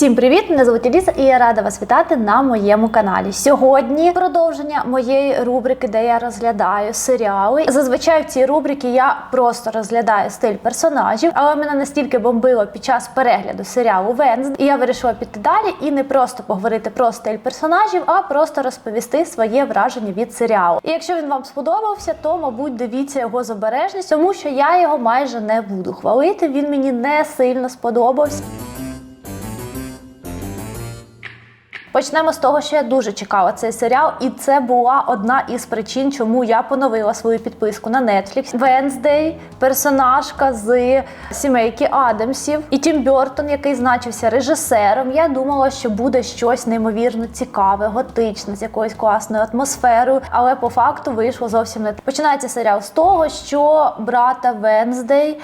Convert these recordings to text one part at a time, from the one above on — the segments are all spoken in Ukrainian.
Всім привіт! Мене звуть Еліза і я рада вас вітати на моєму каналі. Сьогодні продовження моєї рубрики, де я розглядаю серіали. Зазвичай в цій рубриці я просто розглядаю стиль персонажів, але мене настільки бомбило під час перегляду серіалу Венз, і я вирішила піти далі і не просто поговорити про стиль персонажів, а просто розповісти своє враження від серіалу. І якщо він вам сподобався, то мабуть дивіться його з обережністю, тому що я його майже не буду хвалити. Він мені не сильно сподобався. Почнемо з того, що я дуже чекала цей серіал, і це була одна із причин, чому я поновила свою підписку на Netflix. Венздей, персонажка з сімейки Адамсів, і Тім Бертон, який значився режисером. Я думала, що буде щось неймовірно цікаве, готичне, з якоюсь класною атмосферою. Але по факту вийшло зовсім не так. Починається серіал з того, що брата Венздей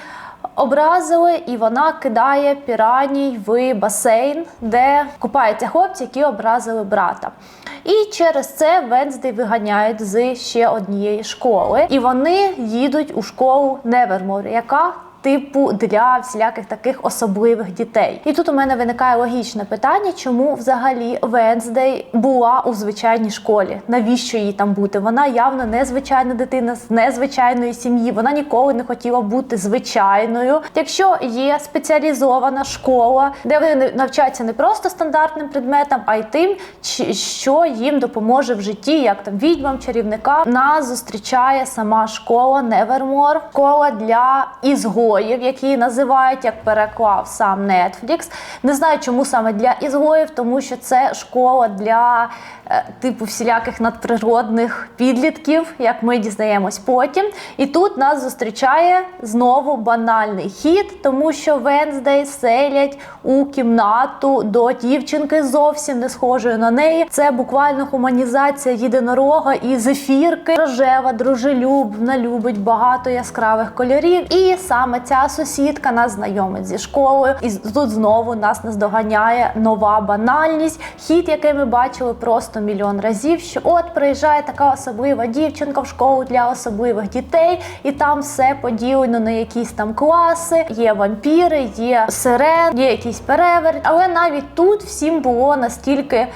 образили, і вона кидає піраній в басейн, де купаються хлопці, які образили брата. І через це Венздей виганяють з ще однієї школи, і вони їдуть у школу Невермор, яка Типу для всіляких таких особливих дітей, і тут у мене виникає логічне питання, чому взагалі Венздей була у звичайній школі? Навіщо їй там бути? Вона явно незвичайна дитина з незвичайної сім'ї. Вона ніколи не хотіла бути звичайною. Якщо є спеціалізована школа, де вони навчаються не просто стандартним предметам, а й тим, що їм допоможе в житті, як там відьмам, чарівникам, нас зустрічає сама школа Невермор, школа для ізгоїв ізгоїв, які називають, як переклав сам Netflix. Не знаю, чому саме для ізгоїв, тому що це школа для типу всіляких надприродних підлітків, як ми дізнаємось потім. І тут нас зустрічає знову банальний хід, тому що Венздей селять у кімнату до дівчинки зовсім не схожої на неї. Це буквально гуманізація єдинорога і зефірки. Рожева, дружелюбна, любить багато яскравих кольорів. І саме саме ця сусідка нас знайомить зі школою, і тут знову нас наздоганяє нова банальність. Хід, який ми бачили просто мільйон разів. Що от приїжджає така особлива дівчинка в школу для особливих дітей, і там все поділено на якісь там класи. Є вампіри, є сирен, є якийсь переверть. Але навіть тут всім було настільки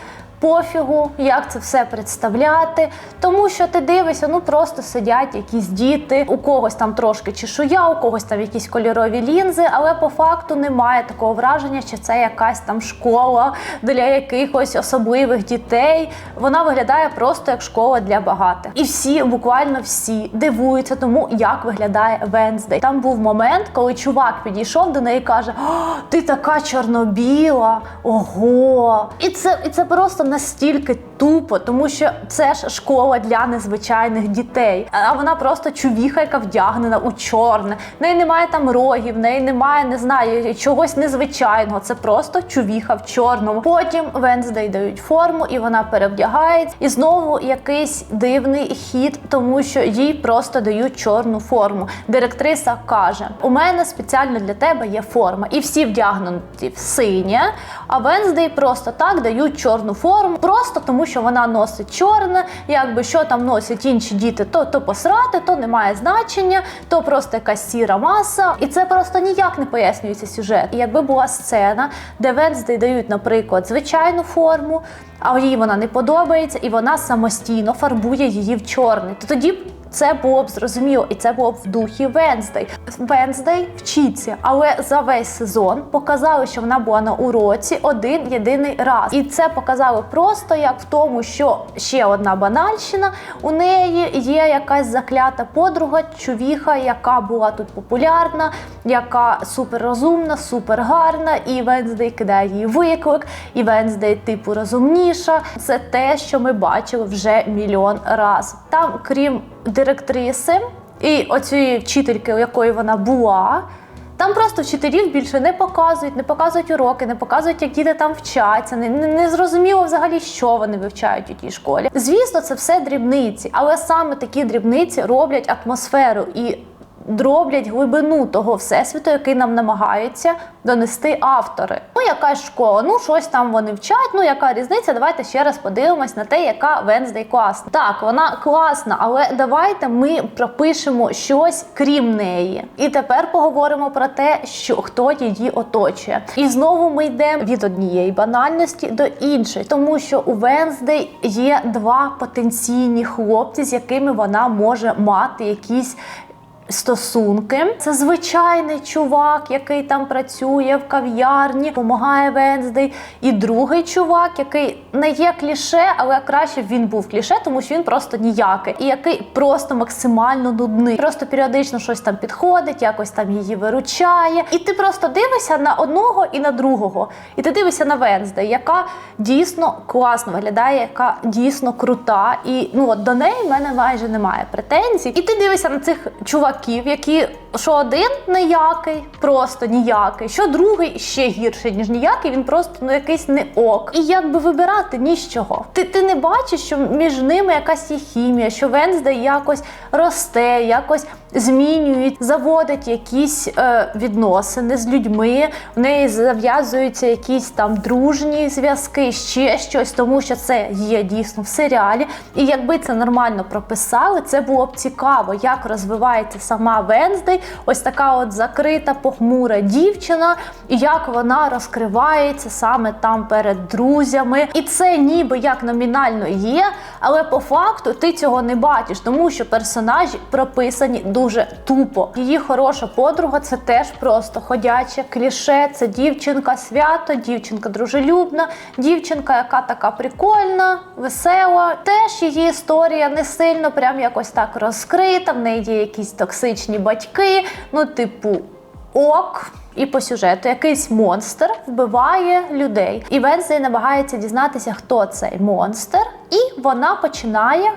пофігу, як це все представляти. Тому що ти дивишся, ну просто сидять якісь діти, у когось там трошки чешуя, у когось там якісь кольорові лінзи, але по факту немає такого враження, що це якась там школа для якихось особливих дітей. Вона виглядає просто як школа для багатих. І всі, буквально всі, дивуються тому, як виглядає Венздей. Там був момент, коли чувак підійшов до неї і каже: Ти така чорно-біла, ого! І це, І це просто настільки тупо, тому що це ж школа для незвичайних дітей. А вона просто чувіха, яка вдягнена у чорне. В неї немає там рогів, в неї немає, не знаю, чогось незвичайного. Це просто чувіха в чорному. Потім Венздей дають форму, і вона перевдягається. І знову якийсь дивний хід, тому що їй просто дають чорну форму. Директриса каже: У мене спеціально для тебе є форма, і всі вдягнуті в синє. А Венздей просто так дають чорну форму просто тому вона носить чорне, якби що там носять інші діти, то то посрати, то не має значення, то просто якась сіра маса. І це просто ніяк не пояснюється сюжет. І якби була сцена, де Венсдей дають, наприклад, звичайну форму, а їй вона не подобається, і вона самостійно фарбує її в чорний, то тоді б. Це було б зрозуміло, і це було б в духі Венздей. Венздей вчиться, але за весь сезон показали, що вона була на уроці один єдиний раз. І це показали просто як в тому, що ще одна банальщина. У неї є якась заклята подруга, чувіха, яка була тут популярна, яка суперрозумна, супергарна, і Венздей кидає її виклик, і Венздей, типу, розумніша. Це те, що ми бачили вже мільйон раз. Там, крім директриси і оцієї вчительки, у якої вона була. Там просто вчителів більше не показують, не показують уроки, не показують, як діти там вчаться. Не, не, зрозуміло взагалі, що вони вивчають у тій школі. Звісно, це все дрібниці, але саме такі дрібниці роблять атмосферу і дроблять глибину того всесвіту, який нам намагаються донести автори. Ну, яка школа, ну щось там вони вчать. Ну яка різниця? Давайте ще раз подивимось на те, яка Венздей класна. Так, вона класна, але давайте ми пропишемо щось крім неї. І тепер поговоримо про те, що хто її оточує. І знову ми йдемо від однієї банальності до іншої, тому що у Венздей є два потенційні хлопці, з якими вона може мати якісь стосунки. Це звичайний чувак, який там працює в кав'ярні, допомагає Венздей. І другий чувак, який не є кліше, але краще б він був кліше, тому що він просто ніякий. І який просто максимально нудний. Просто періодично щось там підходить, якось там її виручає. І ти просто дивишся на одного і на другого. І ти дивишся на Венздей, яка дійсно класно виглядає, яка дійсно крута. І ну от до неї в мене майже немає претензій. І ти дивишся на цих чуваків, які що один ніякий, просто ніякий, що другий ще гірше, ніж ніякий, він просто ну якийсь не ок. І якби вибирати ні з чого. Ти, ти не бачиш, що між ними якась є хімія, що Венздей якось росте, якось змінюють, заводить якісь е, відносини з людьми. В неї зав'язуються якісь там дружні зв'язки, ще щось, тому що це є дійсно в серіалі. І якби це нормально прописали, це було б цікаво, як розвивається сама Венздей, ось така от закрита, похмура дівчина, і як вона розкривається саме там перед друзями. І це ніби як номінально є, але по факту ти цього не бачиш, тому що персонажі прописані дуже тупо. Її хороша подруга це теж просто ходяче кліше. Це дівчинка свято, дівчинка дружелюбна, дівчинка, яка така прикольна, весела. Теж її історія не сильно прям якось так розкрита. В неї є якісь токсичні батьки. Ну, типу, ок. І по сюжету якийсь монстр вбиває людей. І Венздей намагається дізнатися, хто цей монстр, і вона починає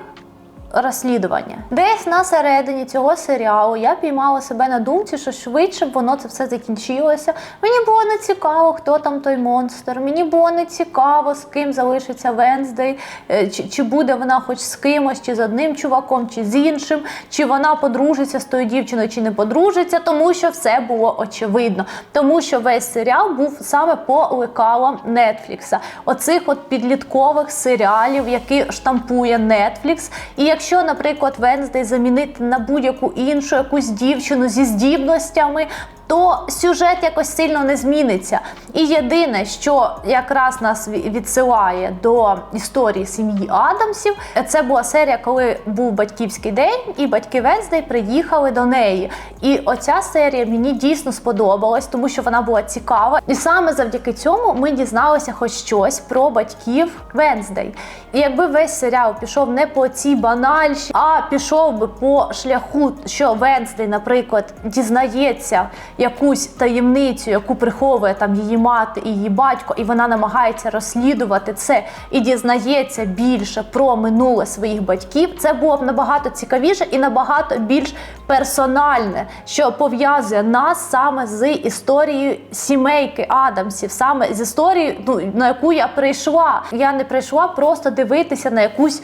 розслідування. Десь на середині цього серіалу я піймала себе на думці, що швидше б воно це все закінчилося. Мені було не цікаво, хто там той монстр. Мені було не цікаво, з ким залишиться Венздей, е, чи, чи буде вона хоч з кимось, чи з одним чуваком, чи з іншим, чи вона подружиться з тою дівчиною, чи не подружиться, тому що все було очевидно. Тому що весь серіал був саме по лекалам Нетфлікса. Оцих от підліткових серіалів, які штампує Нетфлікс. І якщо, наприклад, Венздей замінити на будь-яку іншу якусь дівчину зі здібностями. То сюжет якось сильно не зміниться. І єдине, що якраз нас відсилає до історії сім'ї Адамсів, це була серія, коли був батьківський день, і батьки Венздей приїхали до неї. І оця серія мені дійсно сподобалась, тому що вона була цікава. І саме завдяки цьому ми дізналися хоч щось про батьків Венздей. І якби весь серіал пішов не по цій банальші, а пішов би по шляху, що Венздей, наприклад, дізнається якусь таємницю, яку приховує там її мати і її батько, і вона намагається розслідувати це і дізнається більше про минуле своїх батьків. Це було б набагато цікавіше і набагато більш персональне, що пов'язує нас саме з історією сімейки Адамсів, саме з історією, ну на яку я прийшла. Я не прийшла просто дивитися на якусь.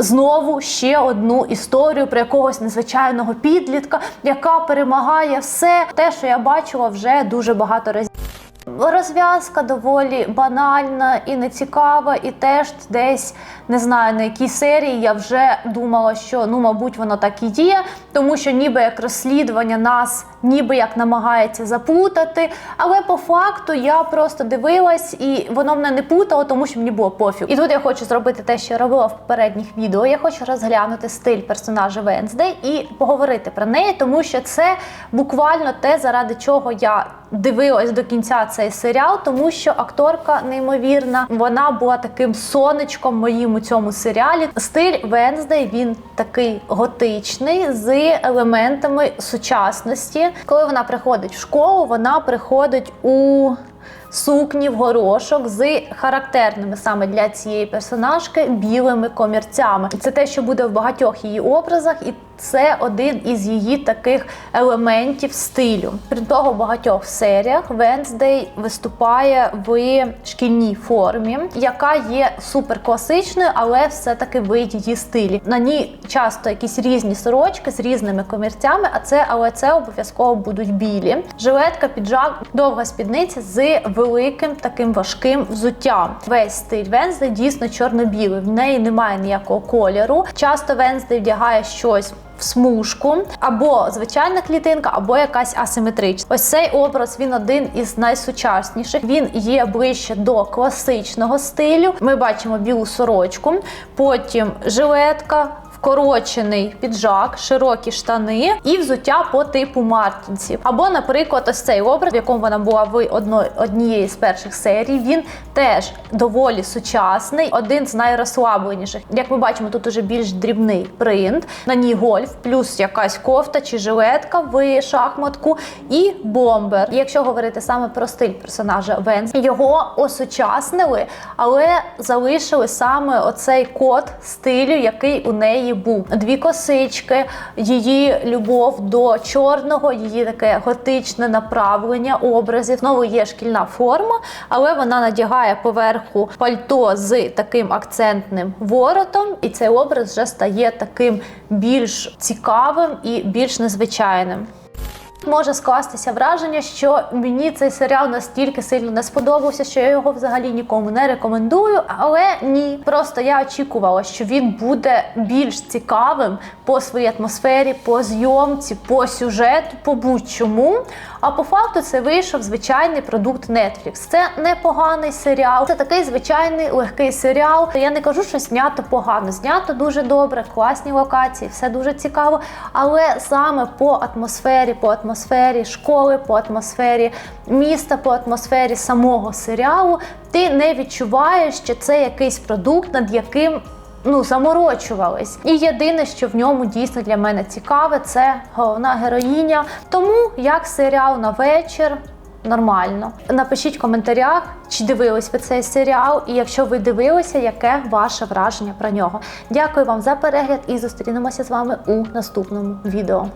Знову ще одну історію про якогось незвичайного підлітка, яка перемагає все те, що я бачила вже дуже багато разів. Розв'язка доволі банальна і нецікава, і теж десь не знаю на якій серії я вже думала, що ну, мабуть, воно так і є, тому що ніби як розслідування нас ніби як намагається заплутати. Але по факту я просто дивилась і воно мене не путало, тому що мені було пофіг. І тут я хочу зробити те, що я робила в попередніх відео. Я хочу розглянути стиль персонажа Венздей і поговорити про неї, тому що це буквально те, заради чого я дивилась до кінця цей серіал, тому що акторка неймовірна. Вона була таким сонечком моїм у цьому серіалі. Стиль Венздей він такий готичний з елементами сучасності. Коли вона приходить в школу, вона приходить у сукні в горошок з характерними саме для цієї персонажки білими комірцями. Це те, що буде в багатьох її образах, і це один із її таких елементів стилю. Крім того, в багатьох серіях Венздей виступає в шкільній формі, яка є супер класичною, але все-таки в її стилі. На ній часто якісь різні сорочки з різними комірцями, а це але це обов'язково будуть білі. Жилетка, піджак, довга спідниця з великим таким важким взуттям. Весь стиль Венздей дійсно чорно-білий. В неї немає ніякого кольору. Часто Венздей вдягає щось. В смужку або звичайна клітинка, або якась асиметрична. Ось цей образ він один із найсучасніших. Він є ближче до класичного стилю. Ми бачимо білу сорочку, потім жилетка. Вкорочений піджак, широкі штани і взуття по типу мартінсів. Або, наприклад, ось цей образ, в якому вона була в однієї з перших серій. Він теж доволі сучасний, один з найрозслабленіших. Як ми бачимо, тут уже більш дрібний принт. На ній гольф, плюс якась кофта чи жилетка в шахматку і бомбер. І якщо говорити саме про стиль персонажа Венс, його осучаснили, але залишили саме оцей код стилю, який у неї був. Дві косички, її любов до чорного, її таке готичне направлення образів. Знову є шкільна форма, але вона надягає поверху пальто з таким акцентним воротом, і цей образ вже стає таким більш цікавим і більш незвичайним. Може скластися враження, що мені цей серіал настільки сильно не сподобався, що я його взагалі нікому не рекомендую. Але ні, просто я очікувала, що він буде більш цікавим по своїй атмосфері, по зйомці, по сюжету, по будь-чому. А по факту це вийшов звичайний продукт Netflix. Це непоганий серіал. Це такий звичайний легкий серіал. Я не кажу, що знято погано. Знято дуже добре, класні локації, все дуже цікаво. Але саме по атмосфері, по атмосфері школи, по атмосфері міста, по атмосфері самого серіалу, ти не відчуваєш, що це якийсь продукт, над яким ну заморочувались. І єдине, що в ньому дійсно для мене цікаве, це головна героїня. Тому як серіал на вечір. Нормально. Напишіть в коментарях, чи дивились ви цей серіал, і якщо ви дивилися, яке ваше враження про нього. Дякую вам за перегляд і зустрінемося з вами у наступному відео.